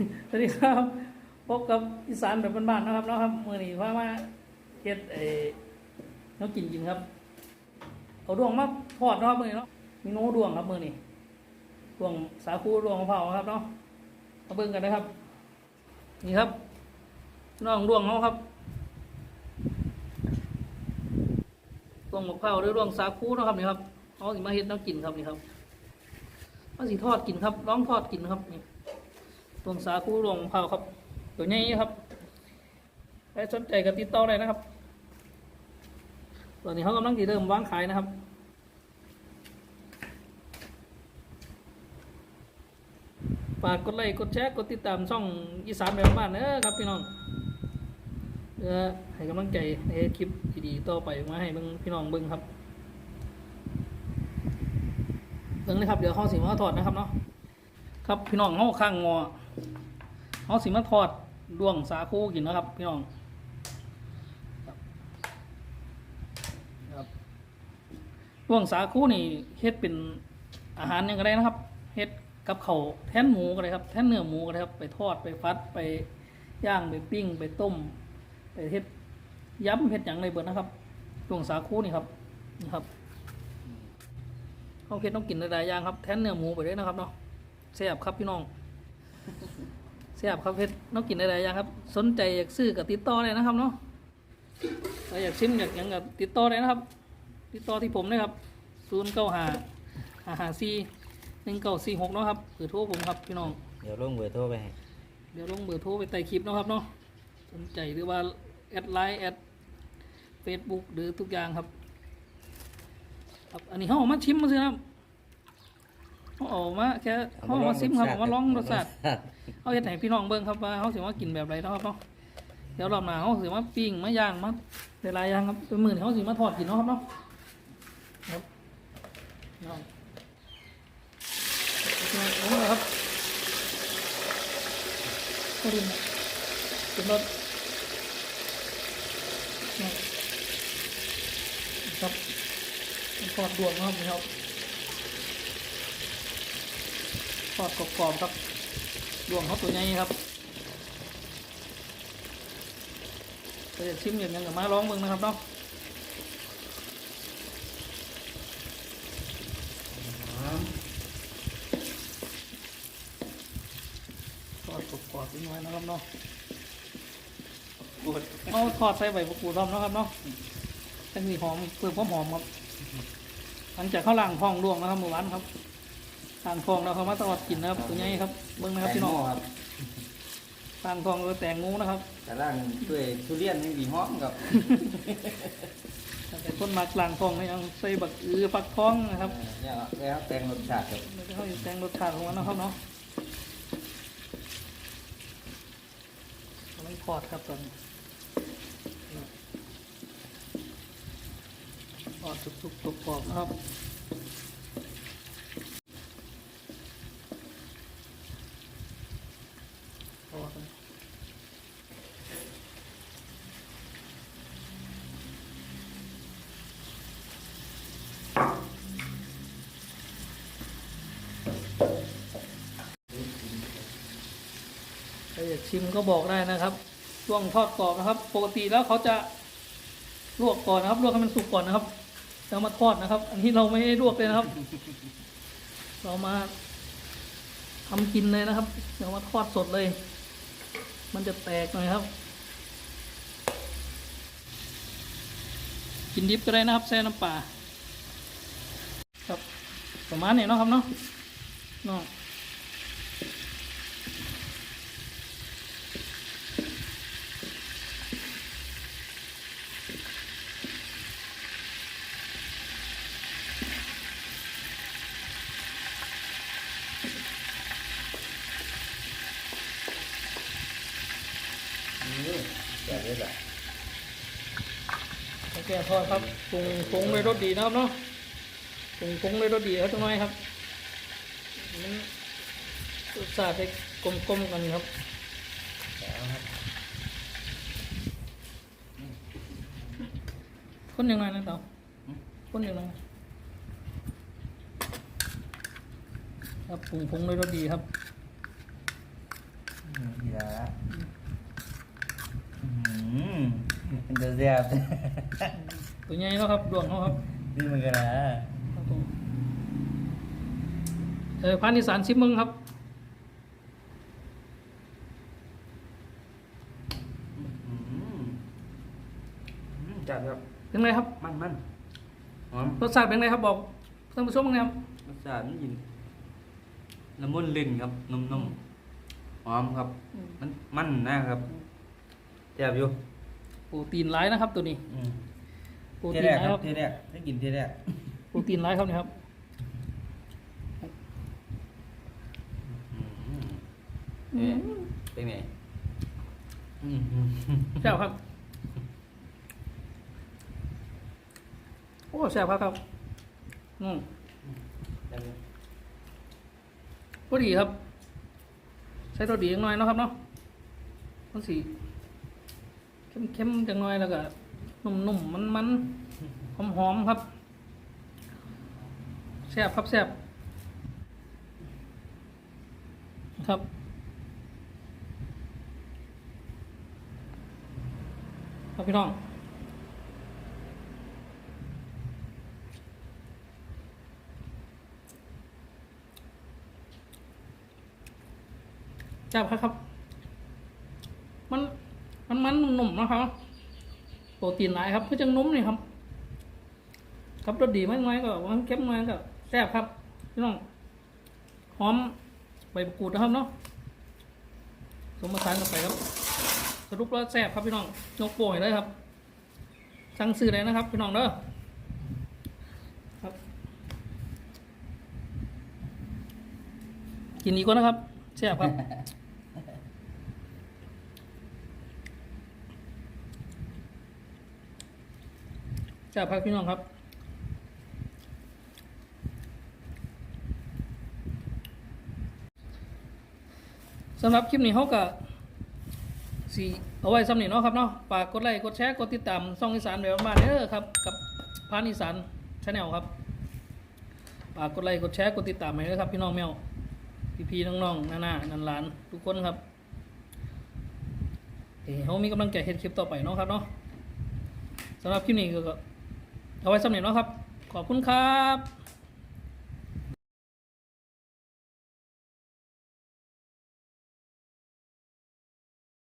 สวัสดีครับพบกับอีสานแบบบ้านๆนะครับเนาะครับมือนี้พามาเฮ็ดเอ่อน้องกินกินครับเอาดวงมาทอดเนาะครับมือนี้เนาะมีโน้ดวงครับมือนี้ดวงสาคูดวงมะพร้าวครับเนาะมาเบิ่งกันนะครับ นี่ครับน้องดวงเขาครับดวงมะพร้าวหรือดวงสาคูนะครับนี่ครับเขาสิมาเฮ็ดน้องกินครับนี่ครับมาสิทอดกินครับร้องทอดกินครับนี่ ดวงสาคูดวงเผาครับ ตัวนี้ครับใครสนใจก็ติดต่อได้นะครับตอนนี้เขากำลังที่เริ่มวางขายนะครับฝากกดไลค์กดแชร์กดติดตามช่องอีสานแบบบ้านเด้อครับพี่น้องเพื่อให้กำลังใจในคลิปดีๆต่อไปมาให้เบิ่งพี่น้องเบิ่งครับเบิ่งเลยครับเดี๋ยวเขาสิมาถอดนะครับเนาะ ครับพี่น้องเขาข้างงอเขาสิมาทอดดวงสาคูกินนะครับ พี่น้องครับดวงสาคูนี่เฮ็ดเป็นอาหารยังก็ได้นะครับเฮ็ดกับเขาแท่นหมูก็ได้ครับ แท่นเนื้อหมูก็ได้ครับ ไปทอดไปฟัดไปย่างไปปิ้งไปต้ม ไปเฮ็ดย้ำเฮ็ดอย่างไรเบิดนะครับดวงสาคูนี่ครับนี่ครับเขาเฮ็ดต้องกินหลายๆอย่างครับ แท่นเนื้อหมูไปเลยนะครับเนาะ แซ่บครับพี่น้องแซ่บครับเพชรน้องกินอะไรอย่างครับ สนใจอยากซื้อกับติดต่อเลยนะครับเนาะถ้าอยากชิมอยากหยังกับติดต่อเลยนะครับ ติดต่อที่ผมนะครับศูนย์เก้าห้าห้าห้าสี่หนึ่งเก้าสี่หกเนาะครับคือโทรผมครับพี่น้อง เดี๋ยวลงเบอร์โทรไปให้เดี๋ยวลงเบอร์โทรไปใต้คลิปเนาะครับเนาะสนใจหรือว่าแอดไลน์แอดเฟซบุ๊กหรือทุกอย่างครับครับ อันนี้เขาเออกมาชิมมาสิครับ เขาเออกมาแค่เขาเอามาซิมครับเอามาลองรสชาติเขาเฮ็ดให้พี่น้องเบิ่งครับว่าเขาสิว่ากินแบบไรเนาะครับเนาะเดี๋ยวรอบหน้าเขาสิว่าปิ้งมาย่างมาหลายๆอย่างครับเป็นมื้อนี้เขาสิมาทอดกินเนาะครับเนาะครับเนาะเอาเลยครับก็ดินเป็นรถนะครับทอดดวงนะครับนี่ครับท อดกรอบๆครับดวงเขาตัวใหญ่ครับก็จะชิมอย่างนั้นกับมาลองมึงนะครับเนาะทอดกรอบๆนิดน่อยนะครับเนาะเอาทอดใส่ใบมะกรูดพร้อมนะครับเนาะจะมีหอมเพิ่มความหอมครับหลังจากเข้าล่างฟองดวงนะครับเมื่อวานครับ ล่างฟองแล้วเขามาทอดกินนะครับตัวใหญ่ครับเบิ้งนะครับพี่น้องครับล่างฟองหรือแตงงูนะครับแต่ล่างด้วยทุเรียนให้ดีหอมกับแต่คนมักล่างฟองนี่ยังใส่บักอือฟักทองนะครับเนี่ยแล้วแตงรสชาติครับไม่ได้เขาแตงรสชาติของมันนะครับเนาะกำลังทอดครับตอนนี้ทอดสุกๆกรอบๆนะครับทอดกันใครอยาก ชิมก็บอกได้นะครับ ช่วงทอดกรอบนะครับ ปกติแล้วเขาจะลวกก่อนนะครับ ลวกให้มันสุกก่อนนะครับแล้วมาทอดนะครับ อันนี้เราไม่ได้ลวกเลยนะครับ เรามาทำกินเลยนะครับเดี๋ยวมาทอดสดเลย มันจะแตกหน่อยครับ กินดิบก็ได้นะครับแซ่น้ำปลาครับประมาณนี้เนาะครับเนาะเนาะ โอเคทอดครับปรุงปรุงเลยรสดีนะครับเนาะปรุงปรุงเลยรสดีครับตรงน้อยครับมันรสชาติให้กลมกลมๆกันครับคนยังไงนะเต่าคนยังไงครับปรุงปรุงเลยรสดีครับอืม เดือดแซ่บ ตัวใหญ่เนาะครับดวงเขาครับนี่มันกันนะครับผมเออพันอีสานชิมมึงครับอืมอืมจัดครับ เป็นไงครับ มันมันหอมรสชาติเป็นไงครับบอกท่านผู้ชมเป็นไงครับรสชาติมันยินละมุนลิ้นครับนุ่มๆหอมครับ มันมันนะครับแซ่บอยู่ โปรตีนร้ายนะครับตัวนี้อืมโปรที่ตีนแรกร้ายคครัรับบที่แรกได้กินที่แรกโปรตีนร้ายครับนี่ครับอืมเอ๊ะเป็นไงอืมแซ่บครับโอ้แซ่บครับครับอืมพอดีครับ ใช้ตัวดีอย่างน้อยเนาะครับเนาะมันสี เข้มๆจังน้อยแล้วก็นุ่มๆมันๆหอมๆครับแซ่บครับแซ่บครับครับพี่น้องจับครับครับ นมันหนุ่มๆนะครับโปรตีนหลายครับคือจังนุ่มนี่ครับ ครับรสดีมากน้อยก็วานเข้มน้อยก็แซ่บครับพี่น้องหอมใบมะกรูดนะครับเนาะสมผสานกันไปครับ สรุปแล้วแซ่บครับพี่น้องยกโป่งเลยครับ สั่งซื้อได้นะครับ พี่น้องเด้อครับ กินอีกก่อนนะครับแซ่บครับ แซ่บครับพี่น้องครับสำหรับคลิปนี้เขาก็สีเอาไว้สำนีเนาะครับเนาะฝากกดไลค์กดแชร์กดติดตามช่องอีสานแบบบ้านๆเด้อครับ กับพานอีสานชาแนลครับฝากกดไลค์กดแชร์กดติดตามให้ด้วยครับ พี่น้องแมวพี่ๆน้องๆน้าๆนันหลานทุกคนครับเฮ้เขามีกำลังใจเฮ็ดคลิปต่อไปเนาะครับเนาะสำหรับคลิปนี้ก็ เอาไว้สำนีเนาะครับ ขอบคุณครับ